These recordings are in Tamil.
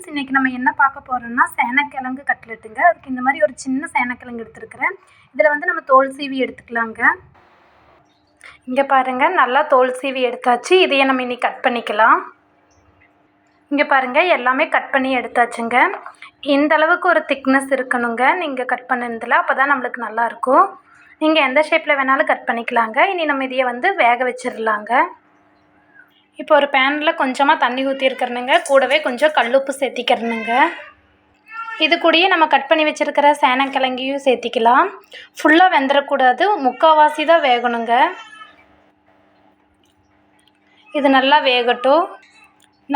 ஃப்ரெண்ட்ஸ் இன்றைக்கி நம்ம என்ன பார்க்க போகிறோம்னா சேனக்கிழங்கு கட்லெட்டுங்க. அதுக்கு இந்த மாதிரி ஒரு சின்ன சேனக்கிழங்கு எடுத்துருக்கிறேன். இதில் வந்து நம்ம தோல் சீவி எடுத்துக்கலாங்க. இங்கே பாருங்கள் நல்லா தோல் சீவி எடுத்தாச்சு. இதையே நம்ம இனி கட் பண்ணிக்கலாம். இங்கே பாருங்கள் எல்லாமே கட் பண்ணி எடுத்தாச்சுங்க. இந்த அளவுக்கு ஒரு திக்னஸ் இருக்கணுங்க. நீங்கள் கட் பண்ணதில் அப்போ தான் நம்மளுக்கு நல்லாயிருக்கும் நீங்கள் எந்த ஷேப்பில் வேணாலும் கட் பண்ணிக்கலாங்க. இனி நம்ம இதையை வந்து வேக வச்சிடலாங்க இப்போ ஒரு பேனில் கொஞ்சமாக தண்ணி ஊற்றிருக்கிறனுங்க கூடவே கொஞ்சம் கல்லுப்பு சேர்த்திக்கிறனுங்க. இது கூடயே நம்ம கட் பண்ணி வச்சுருக்கிற சேனக்கிழங்கையும் சேர்த்திக்கலாம். ஃபுல்லாக வெந்துடக்கூடாது முக்கால்வாசி தான் வேகணுங்க. இது நல்லா வேகட்டும்.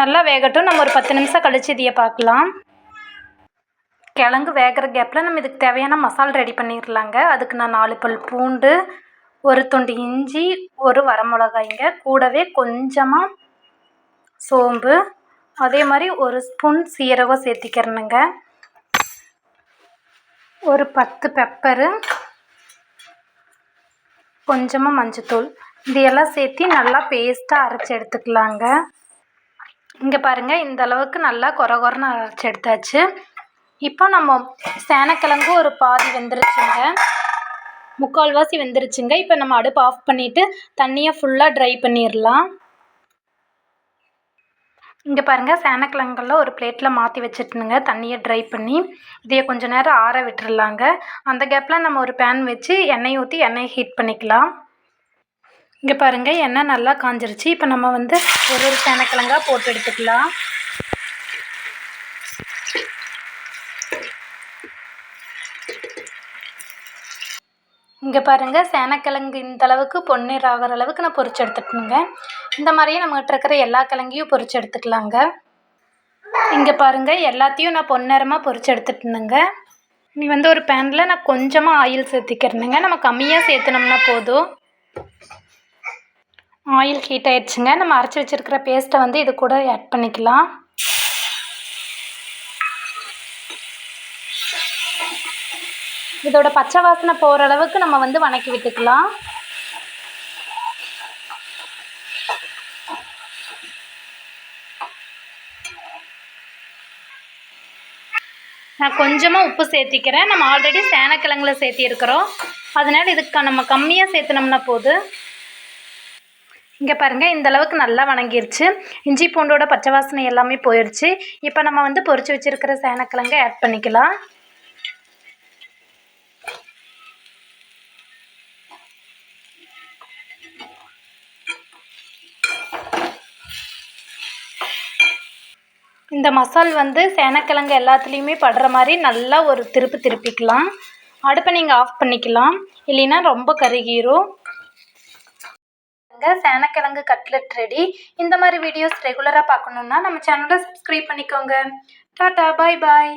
நல்லா வேகட்டும். நம்ம ஒரு பத்து நிமிஷம் கழித்து இதையை பார்க்கலாம். கிழங்கு வேகிற கேப்பில் நம்ம இதுக்கு தேவையான மசால் ரெடி பண்ணிடலாங்க அதுக்கு நான் நாலு பல் பூண்டு ஒரு துண்டு இஞ்சி ஒரு வரமிளகாய்ங்க. கூடவே கொஞ்சமாக சோம்பு. அதே மாதிரி ஒரு ஸ்பூன் சீரகம் சேர்த்திக்கிறணுங்க ஒரு பத்து பெப்பரு. கொஞ்சமாக மஞ்சத்தூள். இதையெல்லாம் சேர்த்தி நல்லா பேஸ்ட்டாக அரைச்சி எடுத்துக்கலாங்க. இங்கே பாருங்கள் இந்த அளவுக்கு நல்லா கொர கொரன்னு அரைச்சி எடுத்தாச்சு. இப்போ நம்ம சேனக்கிழங்கு ஒரு பாதி வெந்துருச்சுங்க. முக்கால்வாசி வெந்துருச்சுங்க. இப்போ நம்ம அடுப்பு ஆஃப் பண்ணிவிட்டு தண்ணியை ஃபுல்லாக ட்ரை பண்ணிடலாம் இங்கே பாருங்கள் சேனக்கிழங்கெல்லாம் ஒரு பிளேட்டில் மாற்றி வச்சுட்டுனுங்க. தண்ணியை ட்ரை பண்ணி இதையை கொஞ்சம் நேரம் ஆற விட்டுறலாங்க அந்த கேப்பில் நம்ம ஒரு பேன் வச்சு எண்ணெய் ஊற்றி எண்ணெய் ஹீட் பண்ணிக்கலாம். இங்கே பாருங்கள் எண்ணெய் நல்லா காஞ்சிருச்சு. இப்போ நம்ம வந்து ஒரு ஒரு சேனக்கிழங்கா போட்டு எடுத்துக்கலாம். இங்கே பாருங்கள் சேனக்கிழங்கு இந்த அளவுக்கு பொன்னீர் ஆகிற அளவுக்கு நான் பொறிச்சு எடுத்துட்டேங்க இந்த மாதிரியே நம்மகிட்ட இருக்கிற எல்லா கிழங்கையும் பொறிச்சு எடுத்துக்கலாங்க. இங்கே பாருங்கள் எல்லாத்தையும் நான் பொன்னிறமாக பொறிச்சு எடுத்துட்டுனுங்க நீ வந்து ஒரு பேனில் நான் கொஞ்சமாக ஆயில் சேர்த்திக்கிறேனுங்க. நம்ம கம்மியாக சேர்த்துனோம்னா போதும். ஆயில் ஹீட் ஆயிடுச்சுங்க. நம்ம அரைச்சி வச்சுருக்கிற பேஸ்ட்டை வந்து இது கூட ஆட் பண்ணிக்கலாம். இதோட பச்சை வாசனை போகிற அளவுக்கு நம்ம வந்து வணக்கி விட்டுக்கலாம். நான் கொஞ்சமாக உப்பு சேர்த்திக்கிறேன். நம்ம ஆல்ரெடி சேனக்கிழங்குல சேர்த்திருக்கிறோம் அதனால் இதுக்கு நம்ம கம்மியாக சேர்த்துனோம்னா போதும் இங்கே பாருங்கள் இந்த அளவுக்கு நல்லா வணங்கிருச்சு. இஞ்சி பூண்டோட பச்சை வாசனை எல்லாமே போயிடுச்சு இப்போ நம்ம வந்து பொரிச்சு வச்சுருக்கிற சேனக்கிழங்கை ஆட் பண்ணிக்கலாம். இந்த மசால் வந்து சேனக்கிழங்கு எல்லாத்துலேயுமே படுற மாதிரி நல்லா ஒரு திருப்பு திருப்பிக்கலாம். அடுப்பை நீங்கள் ஆஃப் பண்ணிக்கலாம். இல்லைன்னா ரொம்ப கருகிரும். சேனக்கிழங்கு கட்லெட் ரெடி இந்த மாதிரி வீடியோஸ் ரெகுலராக பார்க்கணுன்னா நம்ம சேனலை சப்ஸ்கிரைப் பண்ணிக்கோங்க. டாட்டா பாய் பாய்